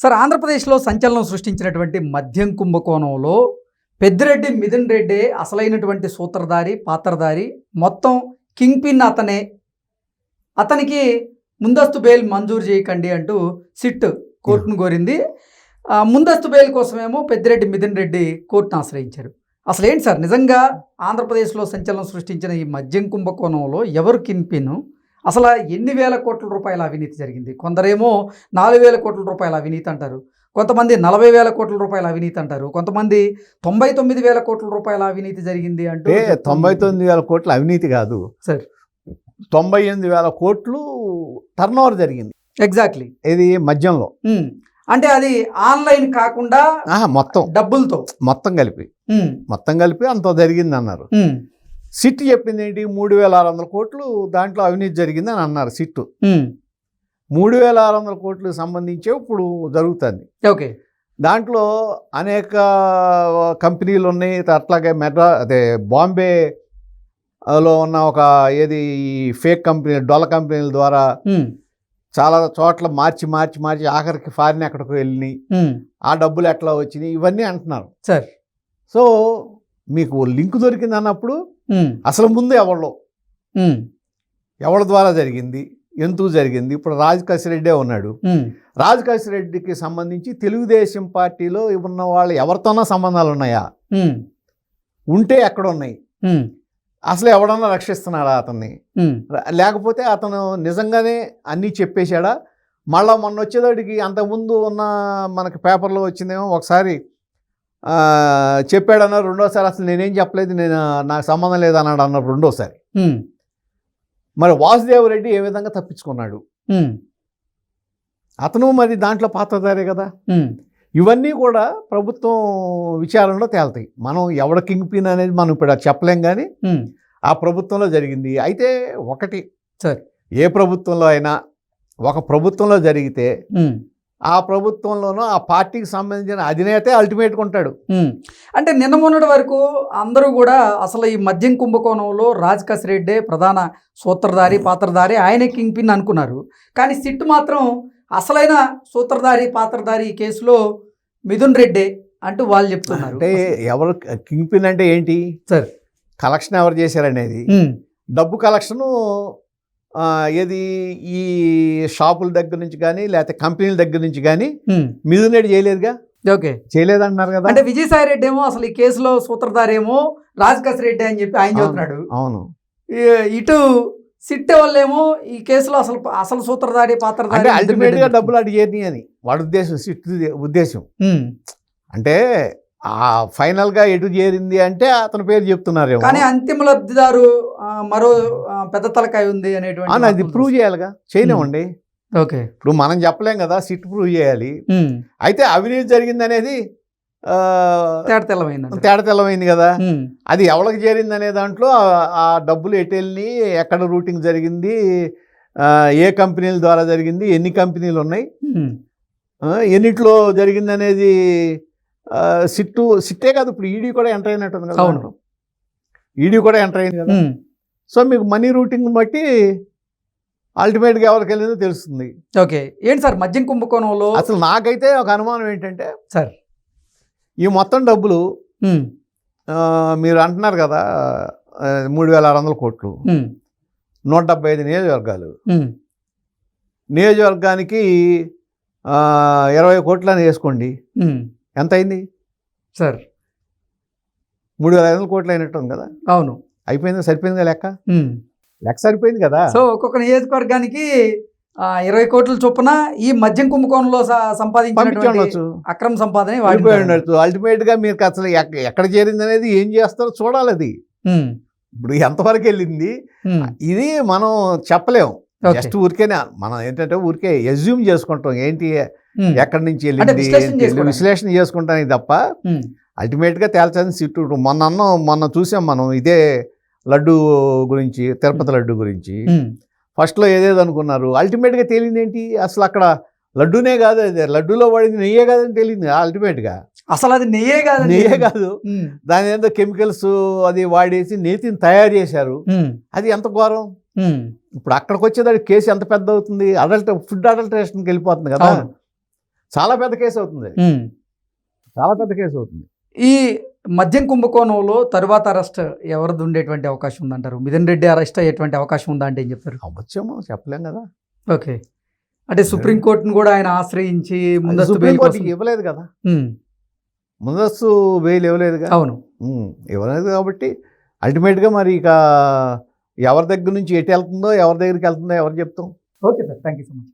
Sir ఆంధ్రప్రదేశ్లో సంచలనం సృష్టించినటువంటి మద్యం కుంభకోణంలో పెద్దిరెడ్డి మిథున్ రెడ్డి అసలైనటువంటి సూత్రధారి పాత్రధారి. మొత్తం కింగ్ పిన్ అతనే. అతనికి ముందస్తు బెయిల్ మంజూరు చేయకండి అంటూ సిట్ కోర్టును కోరింది. ముందస్తు బెయిల్ కోసమేమో పెద్దిరెడ్డి మిథున్ రెడ్డి కోర్టును ఆశ్రయించారు. అసలు ఏంటి సార్ నిజంగా ఆంధ్రప్రదేశ్లో సంచలనం సృష్టించిన ఈ మద్యం కుంభకోణంలో ఎవరు కింగ్ పిన్ అసలు ఎన్ని వేల కోట్ల రూపాయల అవినీతి జరిగింది? కొందరేమో నాలుగు వేల కోట్ల రూపాయల అవినీతి అంటారు. కొంతమంది నలభై వేల కోట్ల రూపాయల అవినీతి అంటారు. కొంతమంది తొంభై తొమ్మిది వేల కోట్ల రూపాయల అవినీతి జరిగింది అంటూ తొంభై. తొమ్మిది వేల కోట్లు అవినీతి కాదు. సరే. తొంభై ఎనిమిది వేల కోట్లు టర్న్ ఓవర్ జరిగింది. ఎగ్జాక్ట్లీ ఇది మద్యంలో. ఉమ్. అంటే అది ఆన్లైన్ కాకుండా మొత్తం. డబ్బులతో. మొత్తం కలిపి. మొత్తం కలిపి అంత జరిగింది అన్నారు సిట్ చెప్పింది ఏంటి? మూడు వేల ఆరు వందల కోట్లు దాంట్లో అవినీతి జరిగింది అని అన్నారు సిట్టు. మూడు వేల ఆరు వందల కోట్లకు సంబంధించి ఇప్పుడు జరుగుతుంది. ఓకే. దాంట్లో అనేక కంపెనీలు ఉన్నాయి. అట్లాగే మెడ్రా అదే బాంబే లో ఉన్న ఒక ఏది ఈ ఫేక్ కంపెనీ డొల్ల కంపెనీల ద్వారా చాలా చోట్ల మార్చి మార్చి మార్చి ఆఖరికి ఫారిన్ ఎక్కడికి వెళ్ళినాయి. ఆ డబ్బులు ఎట్లా వచ్చినాయి? ఇవన్నీ అంటున్నారు. సార్. సో మీకు లింక్ దొరికింది అన్నప్పుడు అసలు ముందు ఎవరిలో ఉమ్, ఎవరి ద్వారా జరిగింది? ఎందుకు జరిగింది? ఇప్పుడు కసిరెడ్డే ఉన్నాడు. కసిరెడ్డికి సంబంధించి తెలుగుదేశం పార్టీలో ఉన్న వాళ్ళు ఎవరితోనో సంబంధాలు ఉన్నాయా? ఉంటే ఎక్కడ ఉన్నాయి అసలు ఎవడన్నా రక్షిస్తున్నాడా అతన్ని? లేకపోతే అతను నిజంగానే అన్నీ చెప్పేశాడా? మళ్ళా మొన్న వచ్చేదాడికి అంతకుముందు ఉన్న మనకి పేపర్లో వచ్చిందేమో ఒకసారి ఆ, చెప్పాడన్నారు రెండోసారి అసలు నేనేం చెప్పలేదు నేను నాకు సంబంధం లేదన్నాడు అన్నారు రెండోసారి. మరి వాసుదేవ్ రెడ్డి ఏ విధంగా తప్పించుకున్నాడు? అతను మరి దాంట్లో పాత్రధారే కదా. ఇవన్నీ కూడా ప్రభుత్వం విచారణలో తేలుతాయి. మనం ఎవడ కింగ్ పిన్ అనేది మనం ఇప్పుడు చెప్పలేం కానీ. ఆ ప్రభుత్వంలో జరిగింది. అయితే ఒకటి సరే. ఏ ప్రభుత్వంలో అయినా ఒక ప్రభుత్వంలో జరిగితే ఆ ప్రభుత్వంలోనూ ఆ పార్టీకి సంబంధించిన అధినేతే అల్టిమేట్గా ఉంటాడు. అంటే నిన్న మొన్నటి వరకు అందరూ కూడా అసలు ఈ మద్యం కుంభకోణంలో రాజ్ కసిరెడ్డే ప్రధాన సూత్రధారి పాత్రధారి ఆయనే కింగ్ పిన్ అనుకున్నారు. కానీ సిట్ మాత్రం అసలైన సూత్రధారి పాత్రధారి ఈ కేసులో మిథున్ రెడ్డే అంటూ వాళ్ళు చెప్తున్నారు. అంటే ఎవరు కింగ్ పిన్ అంటే ఏంటి? సరే. కలెక్షన్ ఎవరు చేశారనేది? డబ్బు కలెక్షను ఏది? ఈ షాపుల దగ్గర నుంచి కానీ లేకపోతే కంపెనీల దగ్గర నుంచి కానీ ఉమ్. మిథునేడు చేయలేదుగా? ఓకే. చేయలేదన్నారు కదా? అంటే విజయసాయి రెడ్డి ఏమో అసలు ఈ కేసులో సూత్రధారి ఏమో రాజ్ కసిరెడ్డి అని చెప్పి ఆయన చెబుతున్నాడు. అవును. ఇటు సిట్ వాళ్ళేమో ఈ కేసులో అసలు అసలు సూత్రధారి అంటే మిథున్ అల్టిమేట్గా రెడ్డి డబ్బులు అడిగేది అని. వాడి ఉద్దేశం సిట్ ఉద్దేశం. అంటే ఆ ఫైనల్గా ఎటు చేరింది అంటే అతని పేరు చెప్తున్నారేమో. కానీ అంతిమ లబ్ధిదారు మరో పెద్ద తలకాయ ఉంది అనేటువంటి అది ప్రూవ్ చేయాలిగా? చేయనివ్వండి ఓకే. ఇప్పుడు మనం చెప్పలేం కదా సిట్ ప్రూవ్ చేయాలి. అయితే అవినీతి జరిగింది అనేది ఆ, తేడా తెల్లమైంది తేడా తెల్లమైంది కదా. అది ఎవరికి చేరింది అనే దాంట్లో ఆ- డబ్బులు ఎటు వెళ్ళి ఎక్కడ రూటింగ్ జరిగింది ఏ కంపెనీల ద్వారా జరిగింది ఎన్ని కంపెనీలు ఉన్నాయి? ఎన్నిట్లో జరిగింది అనేది సిట్టు సిట్టే కాదు ఇప్పుడు ఈడీ కూడా ఎంటర్ అయినట్టుంది కదా అవును. ఈడీ కూడా ఎంటర్ అయింది కదా. సో మీకు మనీ రూటింగ్ బట్టి అల్టిమేట్గా ఎవరికి వెళ్ళిందో తెలుస్తుంది. ఓకే. ఏంటి సార్ మద్యం కుంభకోణంలో? అసలు నాకైతే ఒక అనుమానం ఏంటంటే సార్. ఈ మొత్తం డబ్బులు మీరు అంటున్నారు కదా మూడు వేల ఆరు వందల కోట్లు. నూట డెబ్బై ఐదు నియోజకవర్గాలు. నియోజకవర్గానికి ఇరవై కోట్లు అని వేసుకోండి. ఎంత అయింది సార్. మూడు వేల ఐదు వందల కోట్లు అయినట్టుంది కదా. అవును. అయిపోయిందా? సరిపోయిందా లెక్క. లెక్క సరిపోయింది కదా? సో ఒక్కొక్క నియోజకవర్గానికి ఇరవై కోట్ల చొప్పున ఈ మద్యం కుంభకోణంలో స- సంపాదించినటువంటి పంపించండొచ్చు అక్రమ సంపాదన ఉండొచ్చు. అల్టిమేట్గా మీరు అసలు ఎక్క- ఎక్కడ చేరింది అనేది ఏం చేస్తారో చూడాలి అది. ఇప్పుడు ఎంతవరకు వెళ్ళింది? ఇది మనం చెప్పలేం. జస్ట్ ఊరికేనే మనం ఏంటంటే ఊరికే ఎజ్యూమ్ చేసుకుంటాం. ఏంటి? ఎక్కడి నుంచి వెళ్ళింది? విశ్లేషణ చేసుకుంటానికి తప్ప అల్టిమేట్గా తేల్చాల్సిన సీటు మొన్న అన్నం మొన్న చూసాం మనం ఇదే లడ్డు గురించి తిరుపతి లడ్డు గురించి. ఫస్ట్లో ఏదేదో అనుకున్నారు. అల్టిమేట్గా తేలింది ఏంటి అసలు అక్కడ లడ్డూనే కాదు అది. లడ్డూలో పడింది నెయ్యే కాదని తేలింది అల్టిమేట్గా. అసలు అది నెయ్యే కాదు నెయ్యే కాదు. దాని ఏదో కెమికల్స్ అది వాడేసి నేతిని తయారు చేశారు. అది ఎంత ఘోరం? ఇప్పుడు అక్కడికి వచ్చేదానికి కేసు ఎంత పెద్ద అవుతుంది? అడల్ట్ ఫుడ్ అడల్ట్రేషన్కి వెళ్ళిపోతుంది కదా. చాలా పెద్ద కేసు అవుతుంది. చాలా పెద్ద కేసు అవుతుంది. ఈ మద్యం కుంభకోణంలో తరువాత అరెస్ట్ ఎవరిది ఉండేటువంటి అవకాశం ఉందంటారు? మిథున్ రెడ్డి అరెస్ట్ అయ్యేటువంటి అవకాశం ఉందా అంటే ఏం చెప్తారు అవ్వచ్చేమో చెప్పలేం కదా. ఓకే. అంటే సుప్రీంకోర్టును కూడా ఆయన ఆశ్రయించి ముందస్తు ఇవ్వలేదు కదా. ముందస్తు బెయిల్ ఇవ్వలేదుగా అవును. ఇవ్వలేదు కాబట్టి అల్టిమేట్గా మరి ఇక ఎవరి దగ్గర నుంచి ఎటు వెళ్తుందో ఎవరి దగ్గరికి వెళ్తుందో ఎవరు చెప్తాం? Okay sir. Thank you so much.